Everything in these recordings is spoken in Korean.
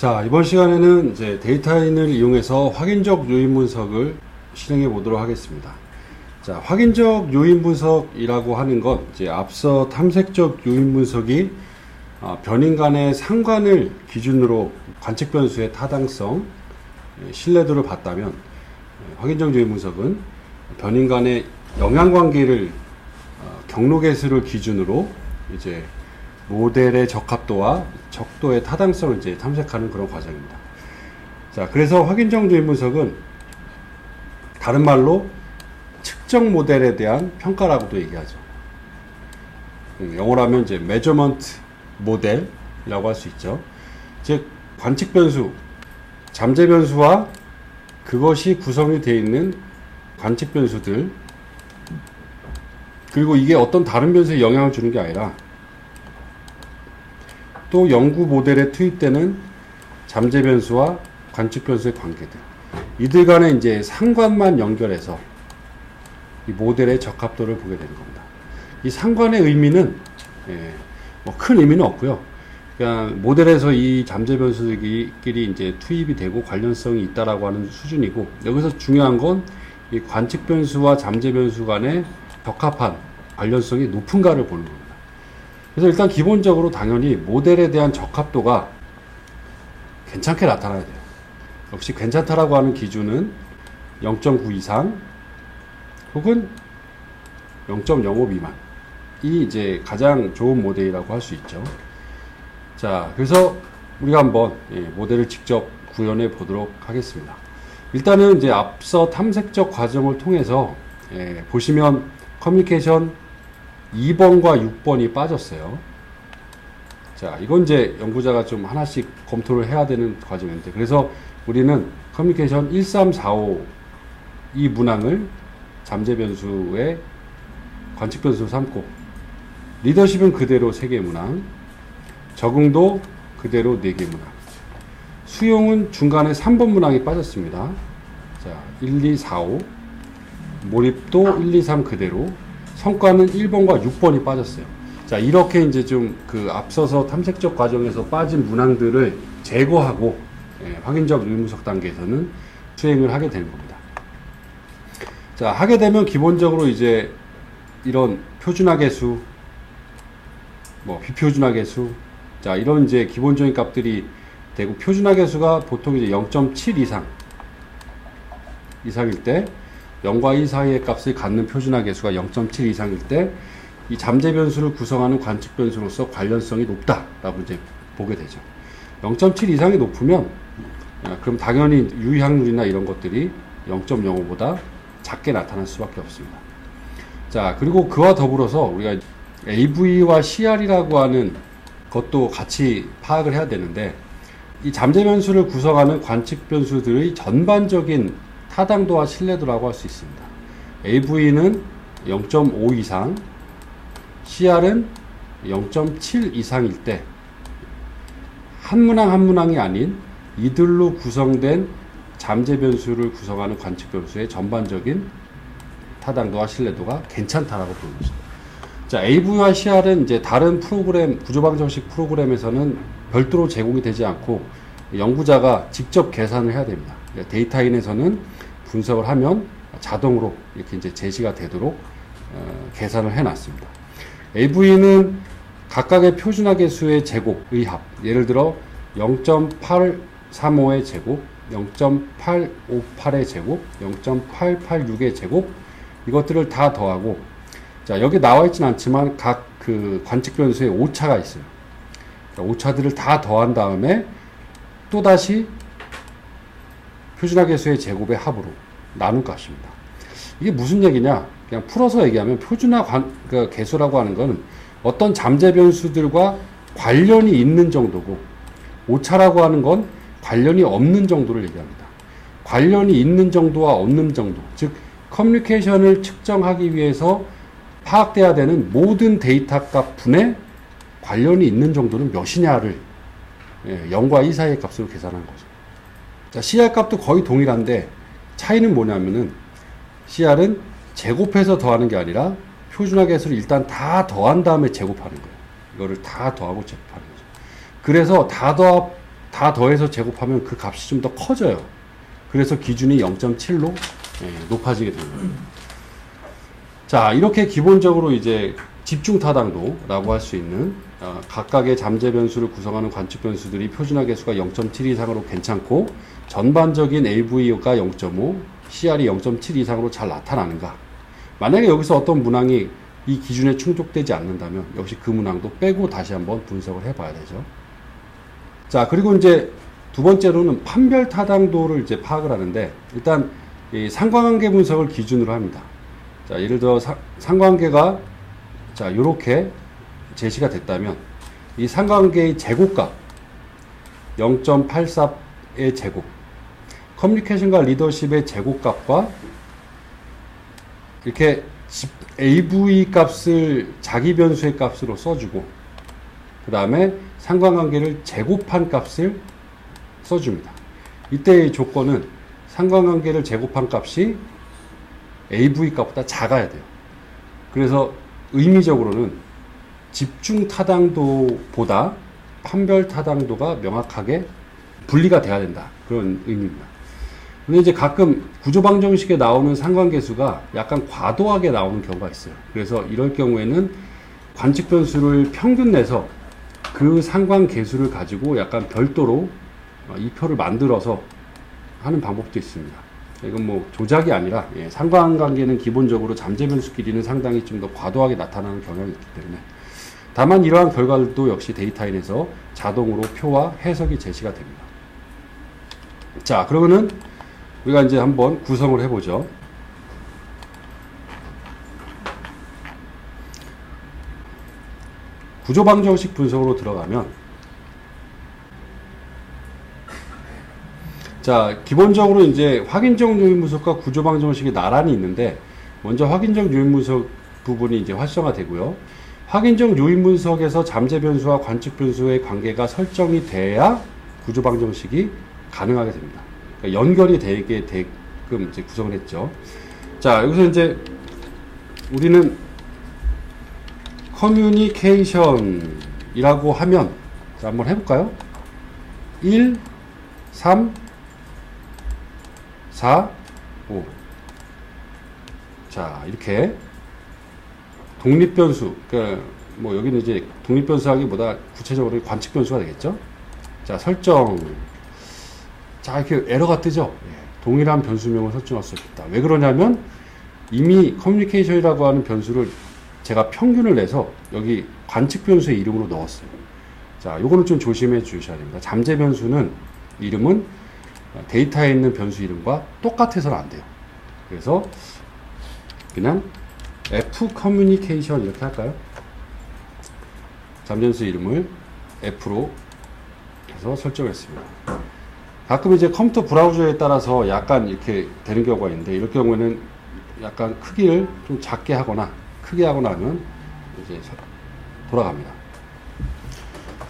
자, 이번 시간에는 이제 데이터인을 이용해서 확인적 요인 분석을 실행해 보도록 하겠습니다. 자, 확인적 요인 분석이라고 하는 건 이제 앞서 탐색적 요인 분석이 아, 변인 간의 상관을 기준으로 관측 변수의 타당성, 예, 신뢰도를 봤다면 예, 확인적 요인 분석은 변인 간의 영향 관계를 어, 경로 개수를 기준으로 이제 모델의 적합도와 적도의 타당성을 이제 탐색하는 그런 과정입니다. 자, 그래서 확인적 요인 분석은 다른 말로 측정 모델에 대한 평가라고도 얘기하죠. 음, 영어로 하면 이제 measurement 모델이라고 할 수 있죠. 즉 관측 변수, 잠재 변수와 그것이 구성이 되어 있는 관측 변수들 그리고 이게 어떤 다른 변수에 영향을 주는 게 아니라 또 연구 모델에 투입되는 잠재 변수와 관측 변수의 관계들 이들 간의 이제 상관만 연결해서 이 모델의 적합도를 보게 되는 겁니다. 이 상관의 의미는 예, 뭐 큰 의미는 없고요. 그냥 모델에서 이 잠재 변수끼리 이제 투입이 되고 관련성이 있다라고 하는 수준이고 여기서 중요한 건 이 관측 변수와 잠재 변수 간의 적합한 관련성이 높은가를 보는 겁니다. 그래서 일단 기본적으로 당연히 모델에 대한 적합도가 괜찮게 나타나야 돼요. 역시 괜찮다라고 하는 기준은 0.9 이상 혹은 0.05 미만. 이 이제 가장 좋은 모델이라고 할 수 있죠. 자, 그래서 우리가 한번 예, 모델을 직접 구현해 보도록 하겠습니다. 일단은 이제 앞서 탐색적 과정을 통해서 예, 보시면 커뮤니케이션 2번과 6번이 빠졌어요. 자, 이건 이제 연구자가 좀 하나씩 검토를 해야 되는 과정인데, 그래서 우리는 커뮤니케이션 1345 이 문항을 잠재 변수의 관측 변수로 삼고, 리더십은 그대로 3개 문항, 적응도 그대로 4개 문항, 수용은 중간에 3번 문항이 빠졌습니다. 자, 1, 2, 4, 5, 몰입도 1, 2, 3 그대로, 성과는 1번과 6번이 빠졌어요. 자, 이렇게 이제 좀 그 앞서서 탐색적 과정에서 빠진 문항들을 제거하고 예, 확인적 의무석 단계에서는 수행을 하게 되는 겁니다. 자, 하게 되면 기본적으로 이제 이런 표준화 계수, 뭐 비표준화 계수, 자, 이런 이제 기본적인 값들이 되고 표준화 계수가 보통 이제 0.7 이상 이상일 때 0과 2 사이의 값을 갖는 표준화 계수가 0.7 이상일 때 이 잠재 변수를 구성하는 관측 변수로서 관련성이 높다라고 이제 보게 되죠. 0.7 이상이 높으면 아, 그럼 당연히 유의확률이나 이런 것들이 0.05보다 작게 나타날 수밖에 없습니다. 자, 그리고 그와 더불어서 우리가 AV와 CR이라고 하는 것도 같이 파악을 해야 되는데 이 잠재 변수를 구성하는 관측 변수들의 전반적인 타당도와 신뢰도라고 할 수 있습니다. AV는 0.5 이상, CR은 0.7 이상일 때, 한 문항 한 문항이 아닌 이들로 구성된 잠재 변수를 구성하는 관측 변수의 전반적인 타당도와 신뢰도가 괜찮다라고 보는 거죠. 자, AV와 CR은 이제 다른 프로그램, 구조방정식 프로그램에서는 별도로 제공이 되지 않고 연구자가 직접 계산을 해야 됩니다. 그러니까 데이터인에서는 분석을 하면 자동으로 이렇게 이제 제시가 되도록 어, 계산을 해 놨습니다. AV는 각각의 표준화 계수의 제곱의 합, 예를 들어 0.835의 제곱, 0.858의 제곱, 0.886의 제곱, 이것들을 다 더하고, 자, 여기 나와 있지는 않지만 각 그 관측 변수의 오차가 있어요. 오차들을 다 더한 다음에 또 다시 표준화 계수의 제곱의 합으로 나눈 값입니다. 이게 무슨 얘기냐? 그냥 풀어서 얘기하면 표준화 관, 그 개수라고 하는 것은 어떤 잠재 변수들과 관련이 있는 정도고 오차라고 하는 건 관련이 없는 정도를 얘기합니다. 관련이 있는 정도와 없는 정도, 즉 커뮤니케이션을 측정하기 위해서 파악돼야 되는 모든 데이터 값 분의 관련이 있는 정도는 몇이냐를 0과 2 사이의 값으로 계산한 거죠. 자, CR 값도 거의 동일한데 차이는 뭐냐면은 CR은 제곱해서 더하는 게 아니라 표준화 계수를 일단 다 더한 다음에 제곱하는 거예요. 이거를 다 더하고 제곱하는 거죠. 그래서 다 더합 다 더해서 제곱하면 그 값이 좀 더 커져요. 그래서 기준이 0.7로 예, 높아지게 됩니다. 자, 이렇게 기본적으로 이제 집중 타당도라고 할 수 있는 어, 각각의 잠재 변수를 구성하는 관측 변수들이 표준화 계수가 0.7 이상으로 괜찮고 전반적인 AV가 0.5, CR이 0.7 이상으로 잘 나타나는가? 만약에 여기서 어떤 문항이 이 기준에 충족되지 않는다면 역시 그 문항도 빼고 다시 한번 분석을 해봐야 되죠. 자, 그리고 이제 두 번째로는 판별 타당도를 이제 파악을 하는데 일단 이 상관관계 분석을 기준으로 합니다. 자, 예를 들어 사, 상관관계가 자, 이렇게 제시가 됐다면 이 상관관계의 제곱값 0.84의 제곱 커뮤니케이션과 리더십의 제곱값과 이렇게 AV 값을 자기 변수의 값으로 써주고 그 다음에 상관관계를 제곱한 값을 써줍니다. 이때의 조건은 상관관계를 제곱한 값이 AV 값보다 작아야 돼요. 그래서 의미적으로는 집중 타당도보다 판별 타당도가 명확하게 분리가 돼야 된다. 그런 의미입니다. 근데 이제 가끔 구조방정식에 나오는 상관계수가 약간 과도하게 나오는 경우가 있어요. 그래서 이럴 경우에는 관측 변수를 평균 내서 그 상관계수를 가지고 약간 별도로 이 표를 만들어서 하는 방법도 있습니다. 이건 뭐 조작이 아니라 예, 상관관계는 기본적으로 잠재 변수끼리는 상당히 좀 더 과도하게 나타나는 경향이 있기 때문에 다만 이러한 결과들도 역시 데이터인에서 자동으로 표와 해석이 제시가 됩니다. 자 그러면은 우리가 이제 한번 구성을 해보죠. 구조방정식 분석으로 들어가면 자 기본적으로 이제 확인적 요인 분석과 구조방정식이 나란히 있는데 먼저 확인적 요인 분석 부분이 이제 활성화되고요. 확인적 요인 분석에서 잠재 변수와 관측 변수의 관계가 설정이 돼야 구조 방정식이 가능하게 됩니다. 그러니까 연결이 되게 되게끔 이제 구성을 했죠. 자, 여기서 이제 우리는 커뮤니케이션이라고 하면 자, 한번 해볼까요? 1, 3, 4, 5. 자, 이렇게 독립 변수, 그러니까 뭐 여기는 이제 독립 변수 하기보다 구체적으로 관측 변수가 되겠죠? 자, 설정. 자, 이렇게 에러가 뜨죠? 예, 동일한 변수명을 설정할 수 있다. 왜 그러냐면 이미 커뮤니케이션이라고 하는 변수를 제가 평균을 내서 여기 관측 변수의 이름으로 넣었어요. 자, 요거는 좀 조심해 주셔야 됩니다. 잠재 변수는 이름은 데이터에 있는 변수 이름과 똑같아서는 안 돼요. 그래서 그냥 F 커뮤니케이션 이렇게 할까요? 잠재수 이름을 F로 해서 설정했습니다. 가끔 이제 컴퓨터 브라우저에 따라서 약간 이렇게 되는 경우가 있는데 이럴 경우에는 약간 크기를 좀 작게 하거나 크게 하거나 하면 이제 돌아갑니다.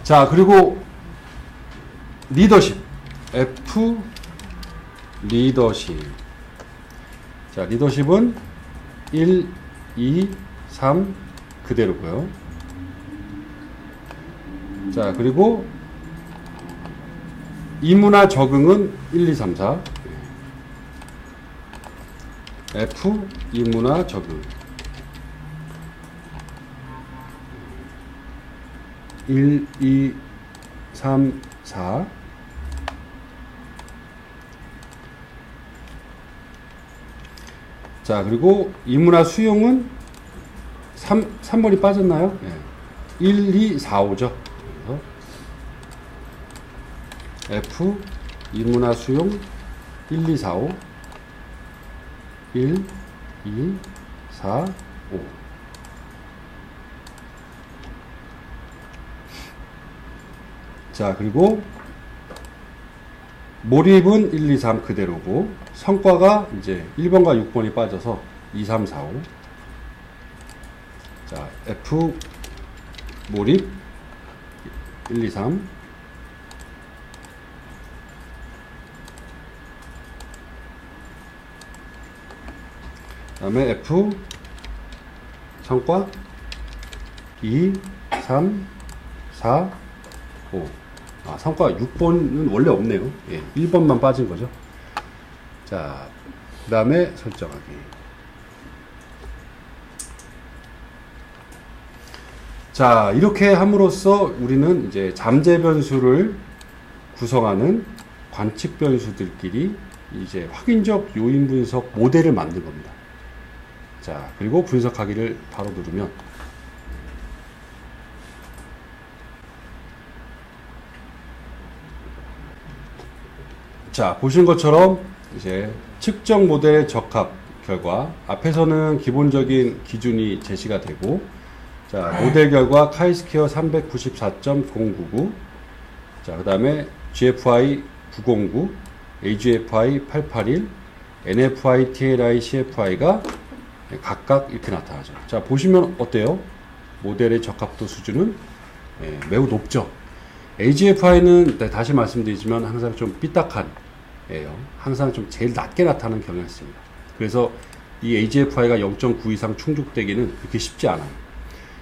자 그리고 리더십 F 리더십 자 리더십은 1, 2, 3 그대로고요. 자 그리고 이문화 적응은 1, 2, 3, 4 F 이문화 적응. 1, 2, 3, 4 자, 그리고 이문화 수용은 3, 3번이 빠졌나요? 네. 1, 2, 4, 5죠. F 이문화 수용 1, 2, 4, 5 1, 2, 4, 5 자, 그리고 몰입은 1, 2, 3 그대로고 성과가 이제 1번과 6번이 빠져서 2, 3, 4, 5 자, F 몰입 1, 2, 3 다음에 F 성과 2, 3, 4, 5 아, 성과 6번은 원래 없네요. 예, 1번만 빠진 거죠. 자, 그 다음에 설정하기. 자, 이렇게 함으로써 우리는 이제 잠재 변수를 구성하는 관측 변수들끼리 이제 확인적 요인 분석 모델을 만든 겁니다. 자, 그리고 분석하기를 바로 누르면 자, 보신 것처럼 이제 측정 모델의 적합 결과 앞에서는 기본적인 기준이 제시가 되고 자, 모델 결과 카이스퀘어 394.099 자, 그 다음에 GFI 909 AGFI 881 NFI, TLI, CFI가 각각 이렇게 나타나죠. 자, 보시면 어때요? 모델의 적합도 수준은 예, 매우 높죠. AGFI는 다시 말씀드리지만 항상 좀 삐딱한 예요. 항상 좀 제일 낮게 나타나는 경향이 있습니다. 그래서 이 AGFI가 0.9 이상 충족되기는 그렇게 쉽지 않아요.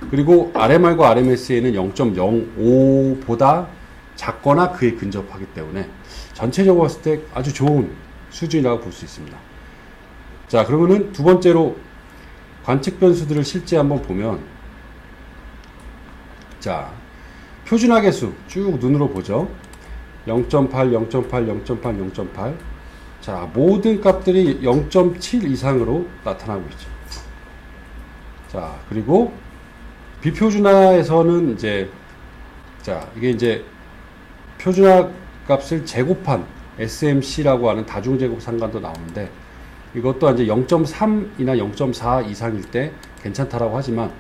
그리고 RMR과 RMS에는 0.05보다 작거나 그에 근접하기 때문에 전체적으로 봤을 때 아주 좋은 수준이라고 볼 수 있습니다. 자, 그러면은 두 번째로 관측 변수들을 실제 한번 보면 자, 표준화 계수 쭉 눈으로 보죠. 0.8, 0.8, 0.8, 0.8. 자, 모든 값들이 0.7 이상으로 나타나고 있죠. 자, 그리고 비표준화에서는 이제 자, 이게 이제 표준화 값을 제곱한 SMC라고 하는 다중제곱 상관도 나오는데 이것도 이제 0.3이나 0.4 이상일 때 괜찮다라고 하지만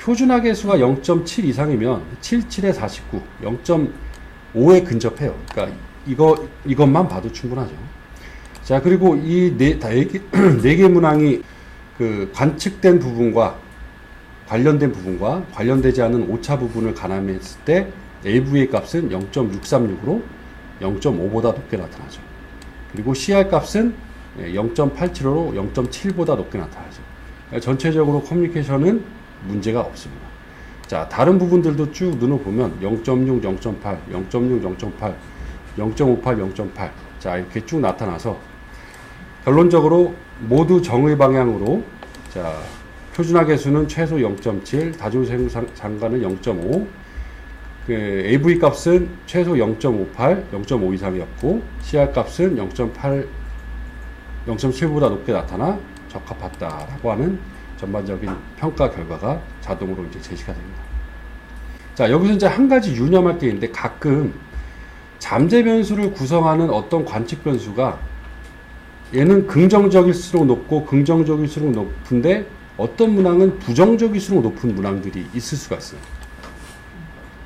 표준화 계수가 0.7 이상이면 77에 49, 0.5에 근접해요. 그러니까 이거 이것만 봐도 충분하죠. 자 그리고 이네개 네개 문항이 그 관측된 부분과 관련된 부분과 관련되지 않은 오차 부분을 가늠했을 때 AV의 값은 0.636으로 0.5보다 높게 나타나죠. 그리고 CR 값은 0.87로 0.7보다 높게 나타나죠. 전체적으로 커뮤니케이션은 문제가 없습니다. 자, 다른 부분들도 쭉 눈을 보면 0.6, 0.8, 0.6, 0.8, 0.58, 0.8. 자, 이렇게 쭉 나타나서 결론적으로 모두 정의 방향으로 자, 표준화 계 수는 최소 0.7, 다중생산가는 0.5, 그 AV 값은 최소 0.58, 0.5 이상이었고 CR 값은 0.8, 0.7보다 높게 나타나 적합하다라고 하는 전반적인 평가 결과가 자동으로 이제 제시가 됩니다. 자, 여기서 이제 한 가지 유념할 게 있는데 가끔 잠재 변수를 구성하는 어떤 관측 변수가 얘는 긍정적일수록 높고 긍정적일수록 높은데 어떤 문항은 부정적일수록 높은 문항들이 있을 수가 있어요.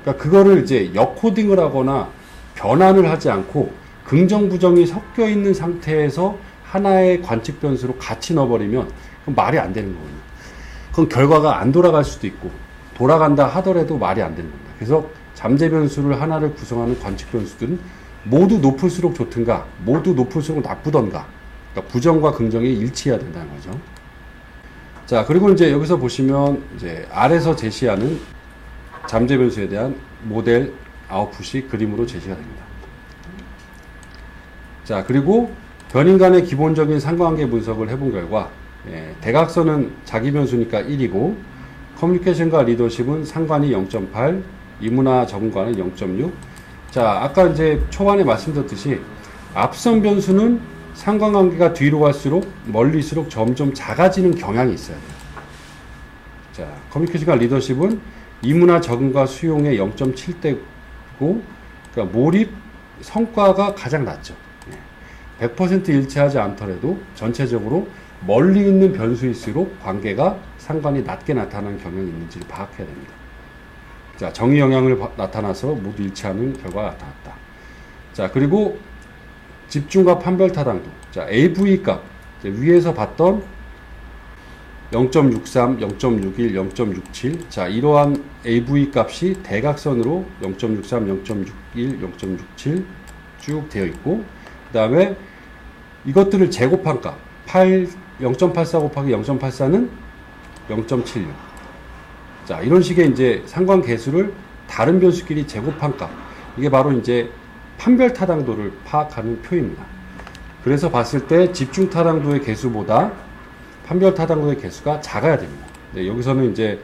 그러니까 그거를 이제 역코딩을 하거나 변환을 하지 않고 긍정 부정이 섞여 있는 상태에서 하나의 관측 변수로 같이 넣어버리면 말이 안 되는 거거든요. 그건 결과가 안 돌아갈 수도 있고 돌아간다 하더라도 말이 안 되는 겁니다. 그래서 잠재 변수를 하나를 구성하는 관측 변수들은 모두 높을수록 좋든가 모두 높을수록 나쁘던가 그러니까 부정과 긍정이 일치해야 된다는 거죠. 자 그리고 이제 여기서 보시면 이제 아래서 제시하는 잠재 변수에 대한 모델 아웃풋이 그림으로 제시가 됩니다. 자, 그리고 변인 간의 기본적인 상관관계 분석을 해본 결과 예, 대각선은 자기 변수니까 1이고 커뮤니케이션과 리더십은 상관이 0.8, 이문화 적응과는 0.6. 자, 아까 이제 초반에 말씀드렸듯이 앞선 변수는 상관관계가 뒤로 갈수록 멀리수록 점점 작아지는 경향이 있어요. 자, 커뮤니케이션과 리더십은 이문화 적응과 수용의 0.7대고 그러니까 몰입 성과가 가장 낮죠. 100% 일치하지 않더라도 전체적으로 멀리 있는 변수일수록 관계가 상관이 낮게 나타나는 경향이 있는지를 파악해야 됩니다. 자, 정의 영향을 나타나서 모두 일치하는 결과가 나타났다. 자, 그리고 집중과 판별 타당도. 자, AV 값. 위에서 봤던 0.63, 0.61, 0.67. 자, 이러한 AV 값이 대각선으로 0.63, 0.61, 0.67 쭉 되어 있고, 그 다음에 이것들을 제곱한 값. 8, 0.84 곱하기 0.84는 0.76. 자, 이런 식의 이제 상관 계수를 다른 변수끼리 제곱한 값. 이게 바로 이제 판별 타당도를 파악하는 표입니다. 그래서 봤을 때 집중 타당도의 개수보다 판별 타당도의 개수가 작아야 됩니다. 네, 여기서는 이제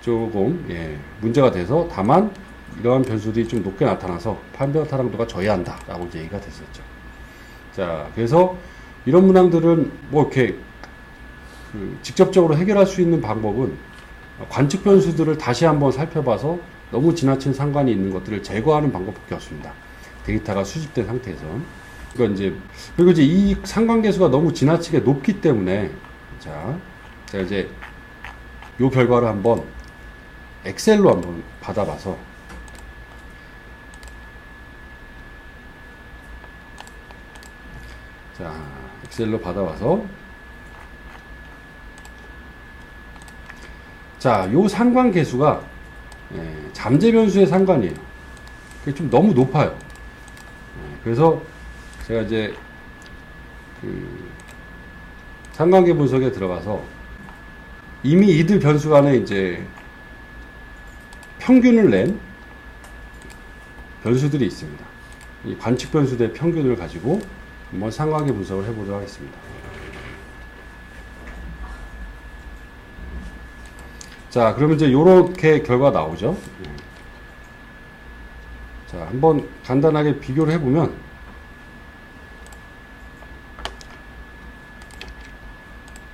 조금 예, 문제가 돼서 다만 이러한 변수들이 좀 높게 나타나서 판별 타당도가 져야 한다라고 이제 얘기가 됐었죠. 자, 그래서 이런 문항들은 뭐 이렇게 그 직접적으로 해결할 수 있는 방법은 관측 변수들을 다시 한번 살펴봐서 너무 지나친 상관이 있는 것들을 제거하는 방법밖에 없습니다. 데이터가 수집된 상태에서. 그러니까 이제 그리고 이제 이 상관계수가 너무 지나치게 높기 때문에 자, 제가 이제 요 결과를 한번 엑셀로 한번 받아봐서 자, 엑셀로 받아와서 자, 요 상관 계수가 예, 잠재 변수의 상관이에요. 그게 좀 너무 높아요. 예, 그래서 제가 이제 그 상관계 분석에 들어가서 이미 이들 변수 간에 이제 평균을 낸 변수들이 있습니다. 이 관측 변수들의 평균을 가지고 한번 상관계 분석을 해보도록 하겠습니다. 자, 그러면 이제 이렇게 결과 나오죠. 자, 한번 간단하게 비교를 해보면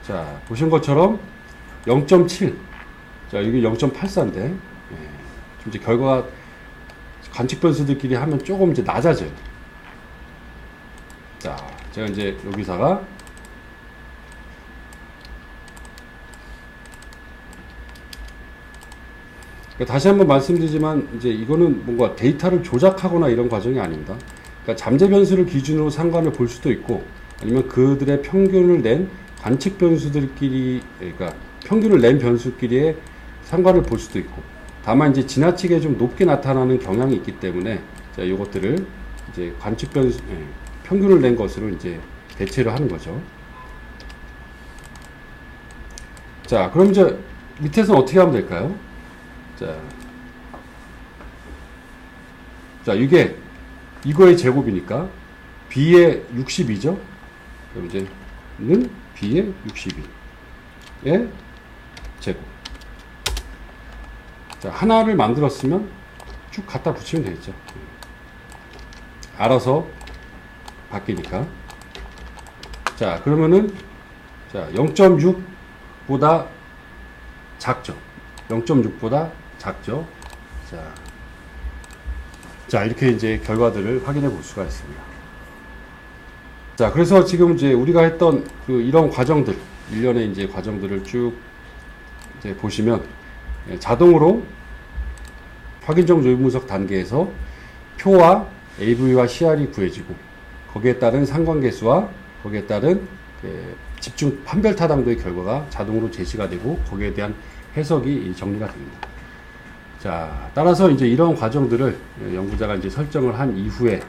자, 보신 것처럼 0.7. 자, 이게 0.84인데, 예, 좀 이제 결과가 관측 변수들끼리 하면 조금 이제 낮아져요. 자, 제가 이제 여기다가 그러니까 다시 한번 말씀드리지만 이제 이거는 뭔가 데이터를 조작하거나 이런 과정이 아닙니다. 그러니까 잠재 변수를 기준으로 상관을 볼 수도 있고 아니면 그들의 평균을 낸 관측 변수들끼리 그러니까 평균을 낸 변수끼리의 상관을 볼 수도 있고 다만 이제 지나치게 좀 높게 나타나는 경향이 있기 때문에 자 이것들을 이제 관측 변수 예, 평균을 낸 것으로 이제 대체를 하는 거죠. 자 그럼 이제 밑에서 어떻게 하면 될까요? 자, 자 이게 이거의 제곱이니까 b의 62죠. 그럼 이제 는 b의 62의 제곱. 자 하나를 만들었으면 쭉 갖다 붙이면 되겠죠. 알아서 바뀌니까. 자 그러면은 자 0.6보다 작죠. 0.6보다 작죠. 자, 자 이렇게 이제 결과들을 확인해 볼 수가 있습니다. 자, 그래서 지금 이제 우리가 했던 그 이런 과정들, 일련의 이제 과정들을 쭉 이제 보시면 예, 자동으로 확인정 조율 분석 단계에서 표와 AV와 CR이 구해지고 거기에 따른 상관계수와 거기에 따른 그 집중 판별 타당도의 결과가 자동으로 제시가 되고 거기에 대한 해석이 정리가 됩니다. 자, 따라서 이제 이런 과정들을 연구자가 이제 설정을 한 이후에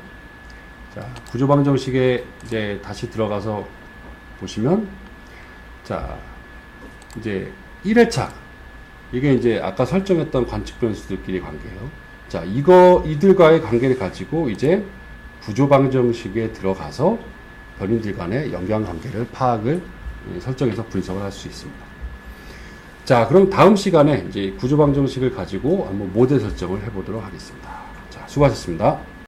자, 구조 방정식에 이제 다시 들어가서 보시면 자, 이제 1회차 이게 이제 아까 설정했던 관측 변수들끼리 관계예요. 자, 이거 이들과의 관계를 가지고 이제 구조 방정식에 들어가서 변인들 간의 연관 관계를 파악을 설정해서 분석을 할 수 있습니다. 자, 그럼 다음 시간에 이제 구조 방정식을 가지고 한번 모델 설정을 해보도록 하겠습니다. 자, 수고하셨습니다.